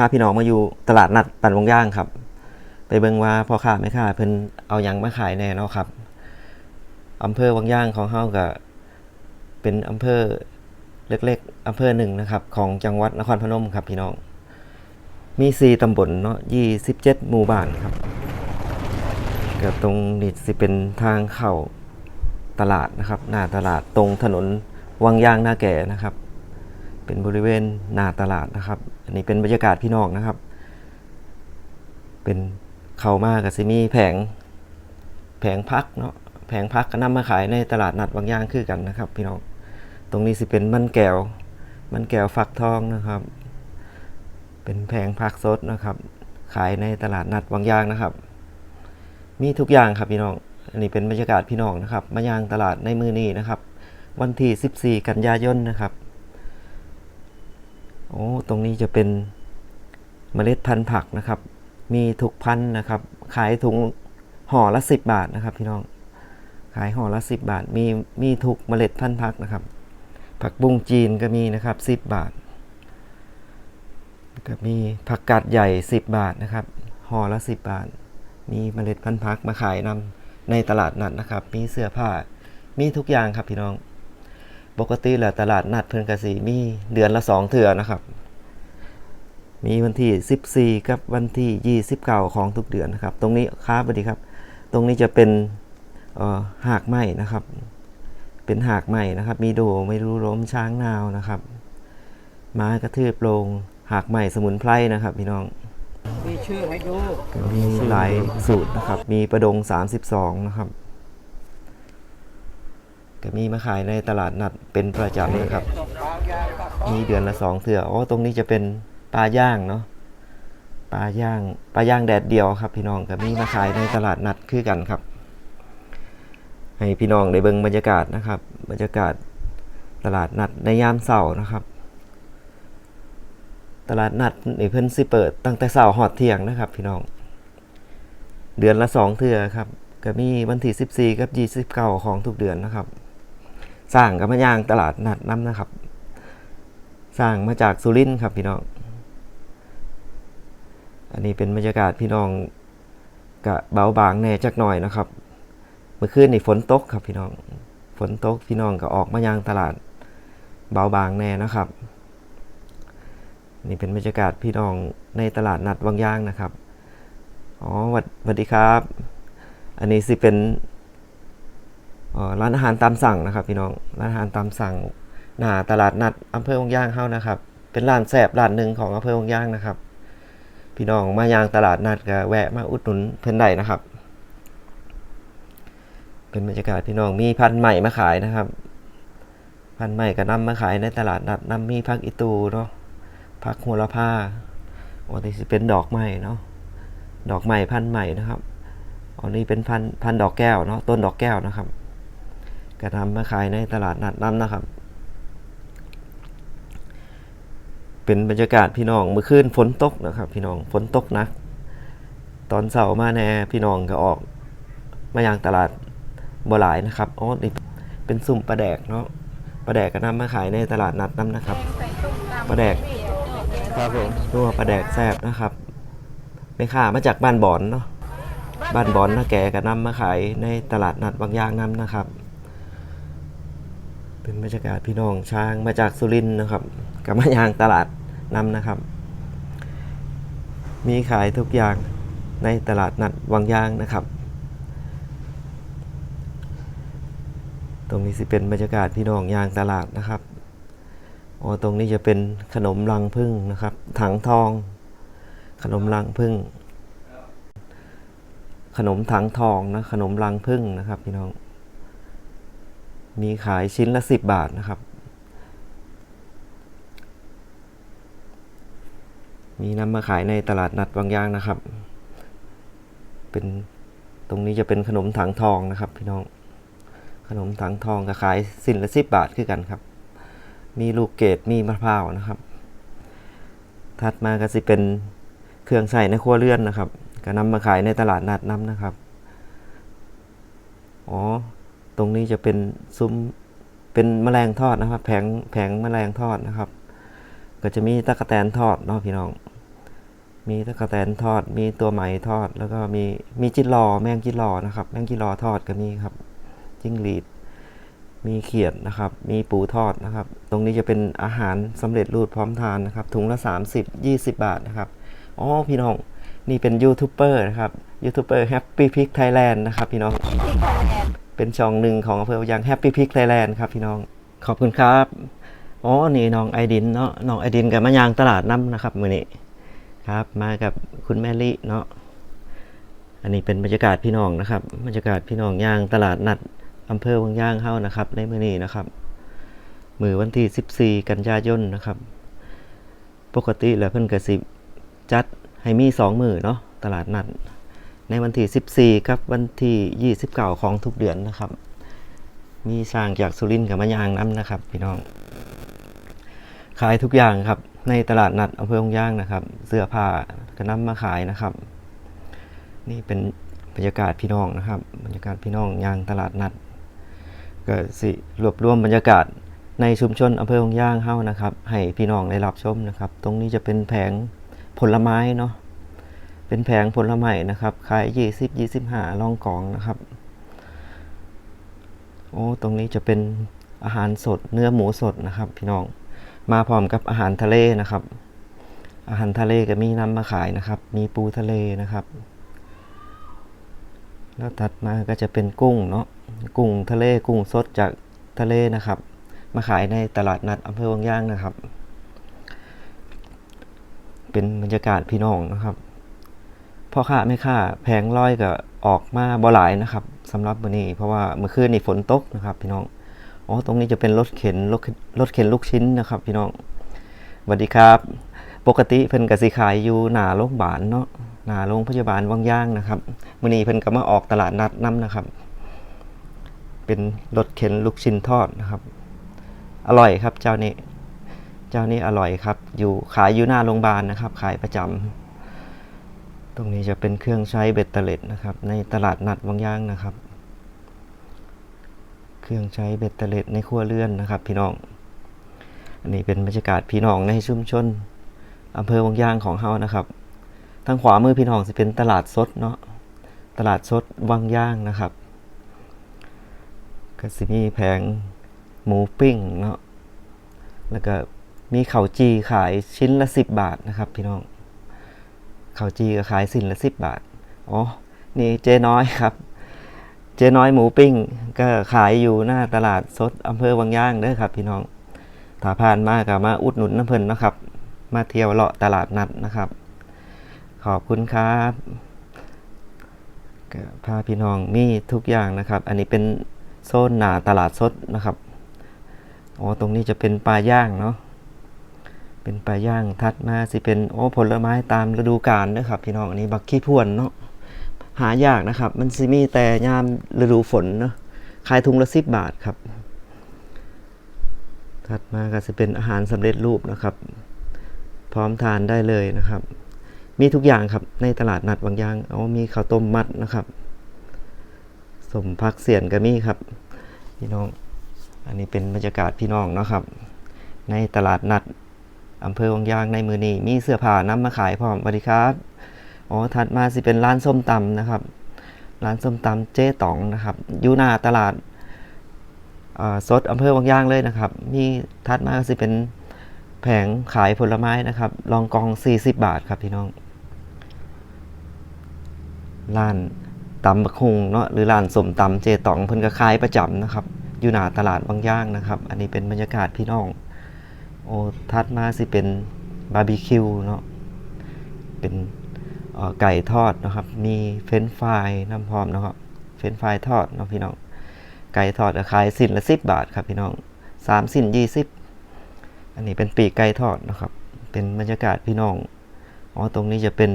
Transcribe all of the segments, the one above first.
พาพี่น้องมาอยู่ตลาดนัดปันวงย่างครับ ไปเบิ่งว่าพ่อค้าแม่ค้าเพิ่นเอาหยังมาขายแน่เนาะครับอำเภอวังย่างของเฮาก็เป็นอำเภอเล็กๆอำเภอหนึ่งนะครับ ของจังหวัดนครพนมครับพี่น้อง มี4ตำบลเนาะ27หมู่บ้านครับกับตรงนี้สิเป็นทางเข้าตลาดนะครับ หน้าตลาดตรงถนนวังยางนาแก่นะครับ เป็นบริเวณหน้าตลาดนะครับ อันนี้เป็นบรรยากาศพี่น้องนะครับ เป็นเข้ามากับซิมีแผงแผงพักเนาะแผงพักก็นำมาขายในตลาดนัดวังยางคือกันนะครับ พี่น้องตรงนี้สิเป็นมันแก้วมันแก้วฟักทองนะครับ เป็นแผงพักสดนะครับ ขายในตลาดนัดวังยางนะครับ มีทุกอย่างครับพี่น้องอันนี้เป็นบรรยากาศพี่น้องนะครับ มายางตลาดในมือนี้นะครับ วันที่ 14 กันยายนนะครับ โอ้ตรงนี้จะเป็นเมล็ดพันธุ์ผักนะครับ มีทุกพันธุ์นะครับ ขายถุงห่อละ 10 บาทนะครับ พี่น้อง ขายห่อละ 10 บาท มีมีทุกเมล็ดพันธุ์ผักนะครับ ผักบุ้งจีนก็มีนะครับ 10 บาทก็มีผักกาดใหญ่ 10 บาทนะครับห่อละ 10 บาท มีเมล็ดพันธุ์ผักมาขายนำในตลาดนัดนะครับ มีเสื้อผ้า มีทุกอย่างครับพี่น้อง ปกติแล้วตลาดนัดเพิ่นกสีมีเดือนละสองเถื่อนะครับ มีวันที่ 14 กับวันที่ 29 ของทุกเดือนนะครับ ตรงนี้ครับสวัสดีครับ ตรงนี้จะเป็นเอ่อหากไม้นะครับ เป็นหากไม้นะครับ มีโดไม่รู้ล้มช้างนาวนะครับไม้กระทืบลงหากใหม่สมุนไพรนะครับ พี่น้อง มีชื่อให้ดูก็มีหลายสูตรนะครับ มีประดง 32 นะครับ ก็มีมาขายในตลาดนัดเป็นประจำนะครับ มีเดือนละสองเถื่ออ๋อตรงนี้จะเป็นปลาย่างเนาะปลาย่างปลาย่างแดดเดียวครับ พี่น้องก็มีมาขายในตลาดนัดคือกันครับ ให้พี่น้องได้เบิ่งบรรยากาศนะครับ บรรยากาศตลาดนัดในยามเสาร์นะครับ ตลาดนัดในเพิ่อนสิเปิด ตั้งแต่เช้าหอดเที่ยงนะครับ พี่น้อง เดือนละสองเทื่อครับก็มีวันที่14กับ29ของทุกเดือนนะครับ สร้างกับมายางตลาดนัดน้ำนะครับ สร้างมาจากสุรินทร์ครับพี่น้อง อันนี้เป็นบรรยากาศพี่น้องกะเบาบางแน่จักหน่อยนะครับ เมื่อคืนนี่ฝนตกครับพี่น้อง ฝนตกพี่น้องก็ออกมายางตลาด เบาบางแน่นะครับ นี่เป็นบรรยากาศพี่น้องในตลาดนัดวังย่างนะครับ อ๋อหวัดสวัสดีครับ อันนี้สิเป็น ร้านอาหารตามสั่งนะครับพี่น้องร้านอาหารตามสั่งหน้าตลาดนัดอำเภอวงย่างเฮานะครับ เป็นร้านแซบร้านหนึ่งของอำเภอวงย่างนะครับ พี่น้องมายางตลาดนัดก็แวะมาอุดหนุนเพิ่อนได้นะครับ เป็นบรรยากาศพี่น้องมีพันธุ์ใหม่มาขายนะครับ พันธุ์ใหม่ก็นำมาขายในตลาดนัดนำมีพักอีตูเนาะผักโหระพาอันนี้เป็นดอกไม้เนาะดอกไม้พันธุ์ใหม่นะครับอันนี้เป็นพันธุ์พันธุ์ดอกแก้วเนาะต้นดอกแก้วนะครับ ก็ทำมาขายในตลาดนัดน้ำนะครับ เป็นบรรยากาศพี่น้องเมื่อคืนฝนตกนะครับ พี่น้องฝนตกหนักตอนเสาร์มาแน่พี่น้องก็ออก มายังตลาดบัวหลายนะครับอ๋อนี่เป็นสุ่มปลาแดกเนาะปลาแดกก็นำมาขายในตลาดนัดน้ำนะครับปลาแดกครับผมนัวปลาแดกแซ่บนะครับไม่ค่ามาจากบ้านบอนเนาะบ้านบอนนะแกก็นำมาขายในตลาดนัดบางอย่างน้ำนะครับ เป็นบรรยากาศพี่น้องช้างมาจากสุรินทร์นะครับกับมายางตลาดน้ำนะครับ มีขายทุกอย่างในตลาดนัดวังยางนะครับ ตรงนี้สิเป็นบรรยากาศพี่น้องยางตลาดนะครับอ๋อตรงนี้จะเป็นขนมรังพึ่งนะครับ ถังทอง ขนมรังพึ่ง ขนมถังทองนะขนมรังพึ่งนะครับ พี่น้อง มีขายชิ้นละสิบบาทนะครับ มีนำมาขายในตลาดนัดบางย่างนะครับ เป็นตรงนี้จะเป็นขนมถังทองนะครับ พี่น้อง ขนมถังทองก็ขายสิ้นละสิบบาทคือกันครับ มีลูกเกดมีมะพร้าวนะครับ ถัดมาก็สิเป็นเครื่องใส่ในครัวเรือนนะครับ ก็นำมาขายในตลาดนัดน้ำนะครับ อ๋อ ตรงนี้จะเป็นซุ้มเป็นแมลงทอดนะครับ แผงแผงแมลงทอดนะครับ ก็จะมีตะกแตนทอดเนาะพี่น้อง มีตะกะแตนทอด มีตัวไหมทอด แล้วก็มีมีจิรอแมงจิรอนะครับ แมงจิรอทอดก็มีครับจิ้งหรีด มีเขียดนะครับ มีปูทอดนะครับ ตรงนี้จะเป็นอาหารสำเร็จรูปพร้อมทานนะครับ ถุงละ 30 20 บาทนะครับอ๋อพี่น้องนี่เป็นยูทูบเบอร์นะครับยูทูบเบอร์ Happy Pig Thailand นะครับพี่น้อง เป็นช่องหนึ่งของอำเภอยัง Happy Pig Thailand ครับพี่น้อง ขอบคุณครับ อ๋อ นี่น้องไอดินเนาะ น้องไอดินกับมะยางตลาดน้ำนะครับ มือนี้ครับ มากับคุณแม่ลิเนาะ อันนี้เป็นบรรยากาศพี่น้องนะครับ บรรยากาศพี่น้องย่างตลาดนัดอำเภอวังย่างเฮ้านะครับ ในมือนี้นะครับ มือวันที่ 14 กันยายนนะครับ ปกติแล้วเพิ่นกสิจัดให้มีสองมือเนาะตลาดนัด ในวันที่ 14กับวันที่ 29 ของทุกเดือนนะครับ มีสร้างจากสุรินทร์กับมะยางน้ำนะครับ พี่น้อง ขายทุกอย่างครับ ในตลาดนัดอำเภอวังย่างนะครับ เสื้อผ้าก็นำมาขายนะครับ นี่เป็นบรรยากาศพี่น้องนะครับ บรรยากาศพี่น้องย่างตลาดนัดก็สิรวบรวมบรรยากาศในชุมชนอำเภอวังย่างเฮ้านะครับ ให้พี่น้องได้รับชมนะครับ ตรงนี้จะเป็นแผงผลไม้เนาะ เป็นแผงผลไม้นะครับ ขายยี่สิบยี่สิบห้าลองกองนะครับ โอ้ ตรงนี้จะเป็นอาหารสด เนื้อหมูสดนะครับ พี่น้อง มาพร้อมกับอาหารทะเลนะครับ อาหารทะเลก็มีนำมาขายนะครับ มีปูทะเลนะครับ แล้วถัดมาก็จะเป็นกุ้งเนาะ กุ้งทะเล กุ้งสดจากทะเลนะครับ มาขายในตลาดนัดอำเภอวังย่างนะครับ เป็นบรรยากาศพี่น้องนะครับ พ่อค้าแม่ค้าแผงร้อยก็ออกมาบ่หลายนะครับสำหรับวันนี้ เพราะว่าเมื่อคืนนี่ฝนตกนะครับ พี่น้องอ๋อตรงนี้จะเป็นรถเข็นรถรถเข็นลูกชิ้นนะครับ พี่น้องสวัสดีครับ ปกติเพิ่นก็สิขายอยู่หน้าโรงพยาบาลเนาะหน้าโรงพยาบาลวังย่างนะครับมื้อนี้เพิ่นก็มาออกตลาดนัดนํนะครับ เป็นรถเข็นลูกชิ้นทอดนะครับ อร่อยครับเจ้านี้ เจ้านี้อร่อยครับ อยู่ขายอยู่หน้าโรงพยาบาลนะครับ ขายประจำ ตรงนี้จะเป็นเครื่องใช้เบ็ดเตล็ดนะครับ ในตลาดนัดวังย่างนะครับ เครื่องใช้เบ็ดเตล็ดในครัวเรือนนะครับ พี่น้อง อันนี้เป็นบรรยากาศพี่น้องในชุมชนอำเภอวังย่างของเฮานะครับ ทางขวามือพี่น้องจะเป็นตลาดสดเนาะ ตลาดสดวังย่างนะครับก็สิมีแผงหมูปิ้งเนาะ แล้วก็มีข้าวจีขายชิ้นละสิบบาทนะครับ พี่น้อง ข้าวจีก็ขายสิ้นละสิบบาท อ๋อ นี่เจ๊น้อยครับ เจ๊น้อยหมูปิ้ง ก็ขายอยู่หน้าตลาดสดอำเภอวังย่างเด้อครับ พี่น้องถ้าผ่านมาก็มาอุดหนุนน้ำเพิ่นนะครับ มาเที่ยวเลาะตลาดนัดนะครับ ขอบคุณครับพาพี่น้องมีทุกอย่างนะครับ อันนี้เป็นโซนหนาตลาดสดนะครับ อ๋อ ตรงนี้จะเป็นปลาย่างเนาะ เป็นปลาย่างทัดมาสิเป็นโอ้ผลไม้ตามฤดูกาลนะครับ พี่น้องอันนี้บักขี้พวนเนาะหายากนะครับ มันสิมีแต่ยามฤดูฝนเนาะขายถุงละสิบบาทครับ ถัดมาก็จะเป็นอาหารสำเร็จรูปนะครับ พร้อมทานได้เลยนะครับ มีทุกอย่างครับในตลาดนัดบางย่างเอามีข้าวต้มมัดนะครับสมพักเสียนก็มีครับ พี่น้อง อันนี้เป็นบรรยากาศพี่น้องเนาะครับ ในตลาดนัด อำเภอวังยางในมือนี้มีเสื้อผ้านำมาขายพร้อมสวัสดีครับอ๋อถัดมาสิเป็นร้านส้มตำนะครับ ร้านส้มตำเจ๊ต๋องนะครับอยู่หน้าตลาดอ่าสดอำเภอวังย่างเลยนะครับ มีถัดมาก็สิเป็นแผงขายผลไม้นะครับลองกอง 40 บาทครับพี่น้องร้านตำบักคุงเนาะหรือร้านสมตำเจตองเพิ่นก็ขายประจำนะครับ อยู่หน้าตลาดบางย่างนะครับ อันนี้เป็นบรรยากาศพี่น้อง โอ้ทัดมาสิเป็นบาร์บีคิวเนาะเป็นไก่ทอดนะครับ มีเฟรนฟรายน้ำพร้อมนะครับ เฟรนฟรายทอดเนาะพี่น้อง ไก่ทอดขายสิ้นละสิบบาทครับพี่น้องสามสิ้นยี่สิบอันนี้เป็นปีกไก่ทอดนะครับ เป็นบรรยากาศพี่น้อง อ๋อ ตรงนี้จะเป็น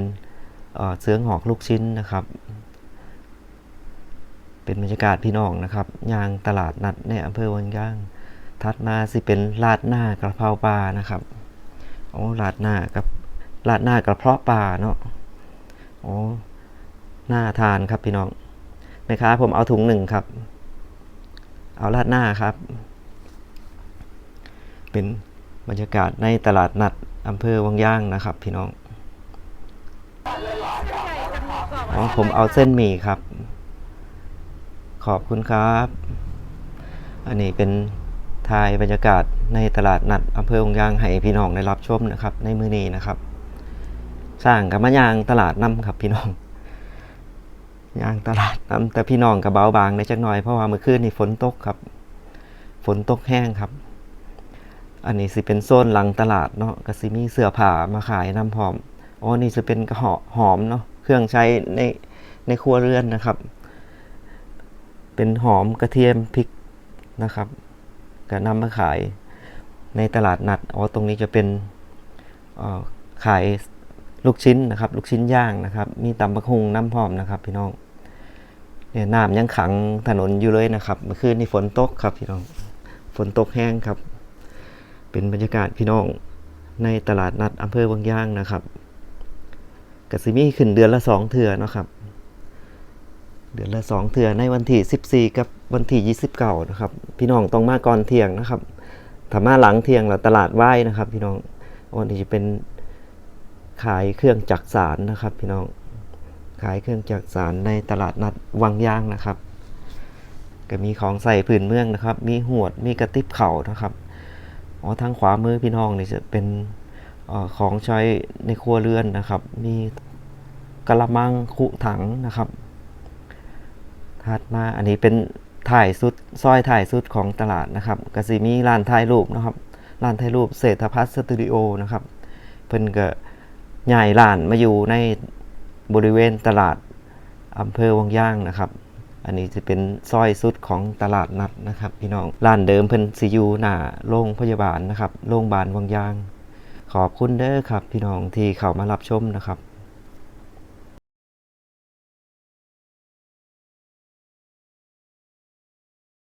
เสื้อหอกลูกชิ้นนะครับ เป็นบรรยากาศพี่น้องนะครับ ยางตลาดนัดในอำเภอวังย่าง ถัดมาสิเป็นลาดหน้ากระเพราปลานะครับโอ้ลาดหน้ากับลาดหน้ากระเพาะปลาเนาะโอ้หน่าทานครับพี่น้องแม่ค้าผมเอาถุงหนึ่งครับ เอาลาดหน้าครับ เป็นบรรยากาศในตลาดนัดอำเภอวังย่างนะครับ พี่น้องอ๋อผมเอาเส้นหมี่ครับ ขอบคุณครับ อันนี้เป็น ถ่ายบรรยากาศในตลาดนัดอำเภอองยางให้พี่น้องได้รับชมนะครับ ในมือนี้นะครับ สร้างกับมะยางตลาดน้ำครับพี่น้องยางตลาดน้ำแต่พี่น้องกับเบาบางในจักหน่อยเพราะว่าเมื่อคืนนี่ฝนตกครับ ฝนตกแห้งครับ อันนี้สิเป็นโซนหลังตลาดเนาะกสิมีเสื้อผ้ามาขายน้ำหอมอ๋อนี่จะเป็นกระหอหอมเนาะเครื่องใช้ในในครัวเรือนนะครับ เป็นหอมกระเทียมพริกนะครับ ก็นำมาขายในตลาดนัดอ๋อตรงนี้จะเป็นขายลูกชิ้นนะครับ ลูกชิ้นย่างนะครับ มีตำบักฮุงน้ำหอมนะครับ พี่น้องเนี่ยน้ำยังขังถนนอยู่เลยนะครับเมื่อคืนนี่ฝนตกครับพี่น้องฝนตกแห้งครับ เป็นบรรยากาศพี่น้องในตลาดนัดอำเภอวังย่างนะครับกสิมีขึ้นเดือนละสองเถื่อนะครับ เดือนละสองเถื่อในวันที่ 14 กับ วันที่29นะครับ พี่น้องต้องมาก่อนเที่ยงนะครับถ้ามาหลังเที่ยงแล้วตลาดไหว้นะครับ พี่น้องวันนี้จะเป็นขายเครื่องจักสารนะครับ พี่น้องขายเครื่องจักสารในตลาดนัดวังย่างนะครับ ก็มีของใส่พื้นเมืองนะครับ มีหวดมีกระติบเข่านะครับอ๋อทางขวามือพี่น้องนี่จะเป็นอของใช้ในครัวเรือนนะครับ มีกระมังคุถังนะครับถัดมาอันนี้เป็น ถ่ายสุดซอยถ่ายสุดของตลาดนะครับกสิมีร้านถ่ายรูปนะครับร้านถ่ายรูปเศรษฐพัฒน์สตูดิโอนะครับ เพิ่นก็ใหญ่ร้านมาอยู่ในบริเวณตลาดอำเภอวังย่างนะครับ อันนี้จะเป็นซอยสุดของตลาดนัดนะครับ พี่น้องร้านเดิมเพิ่นซียูหน้าโรงพยาบาลนะครับโรงพยาบาลวังยาง ขอบคุณเด้อครับ พี่น้องที่เข้ามารับชมนะครับ